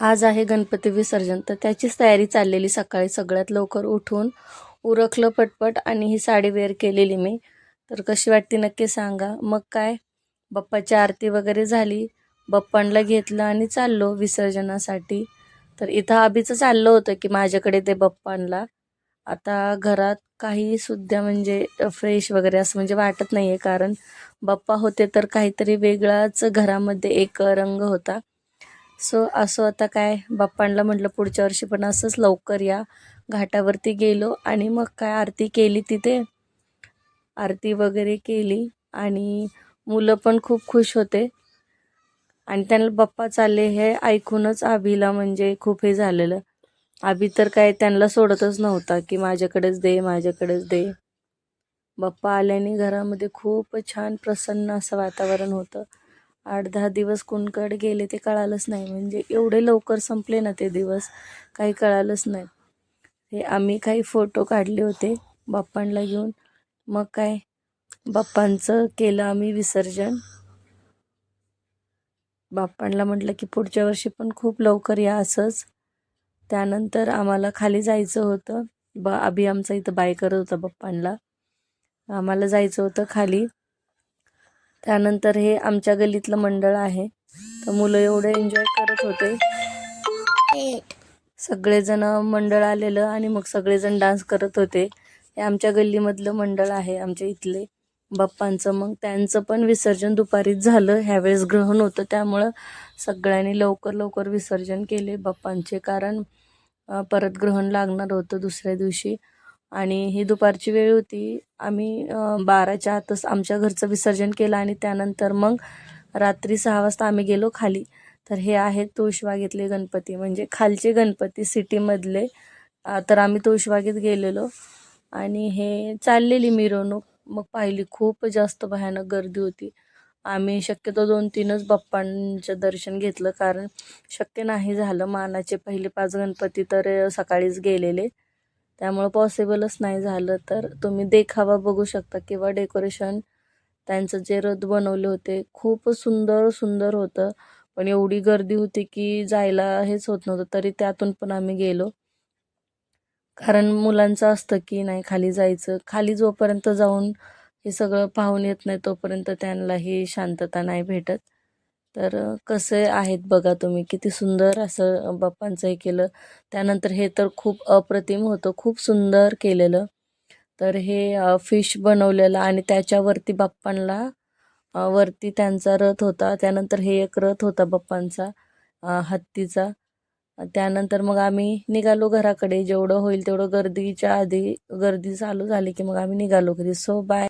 आज आहे गणपती विसर्जन. तर त्याचीच तयारी चाललेली सकाळी. सगळ्यात लवकर उठून उरकलं पटपट आणि ही साडी वेअर केलेली मी. तर कशी वाटते नक्की सांगा. मग काय? बाप्पाची आरती वगैरे झाली. बप्पांना घेतलं आणि चाललो विसर्जनासाठी. तर इथं आबीचं चाललं होतं की माझ्याकडे ते बप्पांला. आता घरात काही सुद्धा म्हणजे फ्रेश वगैरे असं म्हणजे वाटत नाही आहे कारण बाप्पा होते तर काहीतरी वेगळाच घरामध्ये एक रंग होता. सो असं आता काय बाप्पांना म्हटलं पुढच्या वर्षी पण असंच लवकर या. घाटावरती गेलो आणि मग काय आरती केली तिथे. आरती वगैरे केली आणि मुलं पण खूप खुश होते. आणि त्यांना बाप्पा चालले हे ऐकूनच आबीला म्हणजे खूप हे झालेलं. आबी तर काय त्यांना सोडतच नव्हता की माझ्याकडेच दे माझ्याकडेच दे. बाप्पा आल्याने घरामध्ये खूप छान प्रसन्न असं वातावरण होतं. आठ दहा दिवस कुणकडे गेले ते कळालंच नाही. म्हणजे एवढे लवकर संपले ना ते दिवस काही कळालंच नाही. हे आम्ही काही फोटो काढले होते बाप्पांना घेऊन. मग काय? बाप्पांचं केलं आम्ही विसर्जन. बाप्पांना म्हटलं की पुढच्या वर्षी पण खूप लवकर या असंच. त्यानंतर आम्हाला खाली जायचं होतं. बा अभि आमचा इथं बाय करत होता बाप्पांना आम्हाला जायचं होतं खाली. त्यानंतर हे आमच्या गल्लीतलं मंडळ आहे. तर मुलं एवढं एन्जॉय करत होते. सगळेजण मंडळ आलेलं आणि मग सगळेजण डान्स करत होते. हे आमच्या गल्लीमधलं मंडळ आहे आमच्या इथले. बाप्पांचं मग त्यांचं पण विसर्जन दुपारीच झालं. ह्यावेळेस ग्रहण होतं त्यामुळं सगळ्यांनी लवकर लवकर विसर्जन केले बाप्पांचे. कारण परत ग्रहण लागणार होतं दुसऱ्या दिवशी. आणि ही दुपारची वेळ होती. आम्ही बाराच्या आतच आमच्या घरचं विसर्जन केलं आणि त्यानंतर मग रात्री सहा वाजता आम्ही गेलो खाली. तर हे आहेत तुळशीबागेतले गणपती. म्हणजे खालचे गणपती सिटीमधले. तर आम्ही तुळशीबागेत गेलेलो. आणि हे चाललेली मिरवणूक. मग पाहिली खूप जास्त भयानक गर्दी होती. आम्ही शक्यतो दोन तीनच बाप्पांचं दर्शन घेतलं. कारण शक्य नाही झालं मानाचे पहिले पाच गणपती तर सकाळीच गेलेले. त्यामुळं पॉसिबलच नाही झालं तर तुम्ही देखावा बघू शकता किंवा डेकोरेशन त्यांचं जे रथ बनवले होते खूप सुंदर सुंदर होतं. पण एवढी गर्दी होती की जायला हेच होत नव्हतं तरी त्यातून पण आम्ही गेलो. कारण मुलांचं असतं की नाही खाली जायचं. खाली जोपर्यंत जाऊन हे सगळं पाहून येत नाही तोपर्यंत त्यांनाही शांतता नाही भेटत. तर कसे आहेत बघा तुम्ही किती सुंदर असं बाप्पांचं हे केलं. त्यानंतर हे तर खूप अप्रतिम होतं खूप सुंदर केलेलं. तर हे फिश बनवलेलं आणि त्याच्यावरती बाप्पांना वरती त्यांचा रथ होता. त्यानंतर हे एक रथ होता बाप्पांचा हत्तीचा. त्यानंतर मग आम्ही निघालो घराकडे. जेवढं होईल तेवढं गर्दीच्या आधी गर्दी चालू झाली की मग आम्ही निघालो घरी. So bye